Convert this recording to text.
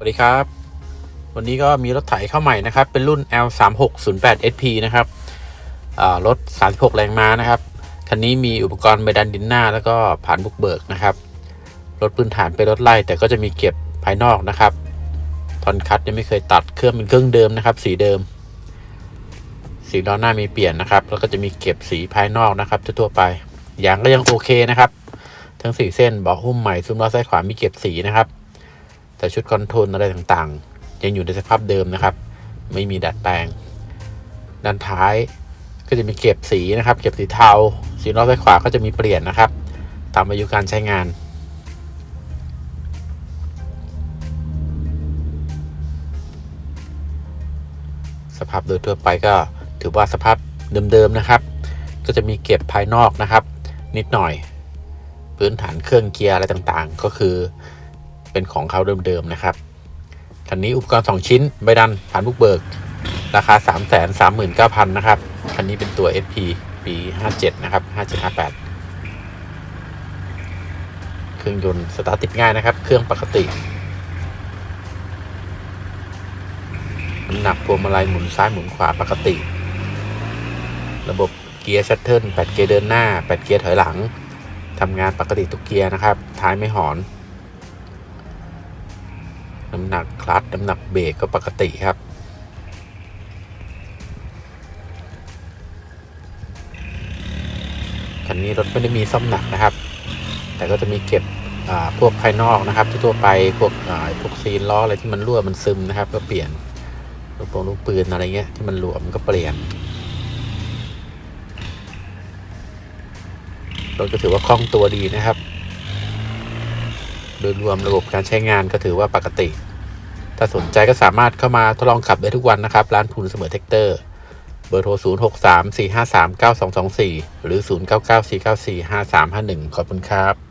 สวัสดีครับ วันนี้ก็มีรถไถเข้าใหม่นะครับ เป็นรุ่น L3608 SP นะครับรถ 36 แรงม้านะครับ คันนี้มีอุปกรณ์เบดันดินหน้า แล้วก็ผ่านบุกเบิกนะครับ รถพื้นฐานเป็นรถไล่แต่ก็จะมีเก็บภายนอกนะครับทอนคัดยังไม่เคยตัดเครื่องเป็นเครื่องเดิมนะครับ สีเดิม สีล้อหน้ามีเปลี่ยนนะครับ แล้วก็จะมีเก็บสีภายนอกนะครับทั่วๆไปยางก็ยังโอเคนะครับ ทั้งสี่เส้นเบาะหุ้มใหม่ซุ้มล้อซ้ายขวามีเก็บสีนะครับ แต่ชุดคอนโทรลอะไรต่างๆ ยังอยู่ในสภาพเดิมนะครับ ไม่มีดัดแปลง ด้านท้ายก็จะมีเก็บสีนะครับ เก็บสีเทา สีล้อซ้ายขวาก็จะมีเปลี่ยนนะครับ ตามอายุการใช้งาน สภาพโดยทั่วไปก็ถือว่าสภาพเดิมๆนะครับ ก็จะมีเก็บภายนอกนะครับ นิดหน่อย พื้นฐานเครื่องเกียร์อะไรต่างๆ ก็คือ เป็นของเขาเดิมๆนะครับคันนี้อุปกรณ์ 2 ชิ้นใบดันผ่านบุกเบิก ราคา 3 3 9 0 0 0 นะครับ คันนี้เป็นตัว SP ปี 57 นะครับ 5758 เครื่องยนต์สตาร์ทติดง่ายนะครับ เครื่องปกติน้ำหนักพวงมาลัยหมุนซ้ายหมุนขวาปกติ ระบบเกียร์ชัตเทิล8เกียร์เดินหน้า 8 เกียร์ถอยหลังทำงานปกติทุกเกียร์นะครับ ท้ายไม่หอนำหนักคลัตช์น้ำหนักเบรกก็ปกติครับ คันนี้รถไม่ได้มีซ่อมหนักนะครับ แต่ก็จะมีเก็บพวกภายนอกนะครับ ทั่วไปพวกพวกซีนล้ออะไรที่มันรั่วมันซึมนะครับ ก็เปลี่ยนลูกโป่งลูกปืนอะไรเงี้ยที่มันหลวมก็เปลี่ยนรถก็ถือว่าคล่องตัวดีนะครับ โดยรวมระบบการใช้งานก็ถือว่าปกติ ถ้าสนใจก็สามารถเข้ามาทดลองขับได้ทุกวันนะครับ ร้านพูนเสมอเทคเตอร์ เบอร์โทร 0 6 3 4 5 3 9 2 2 4 หรือ 0 9 9 4 9 4 5 3 5 1 ขอบคุณครับ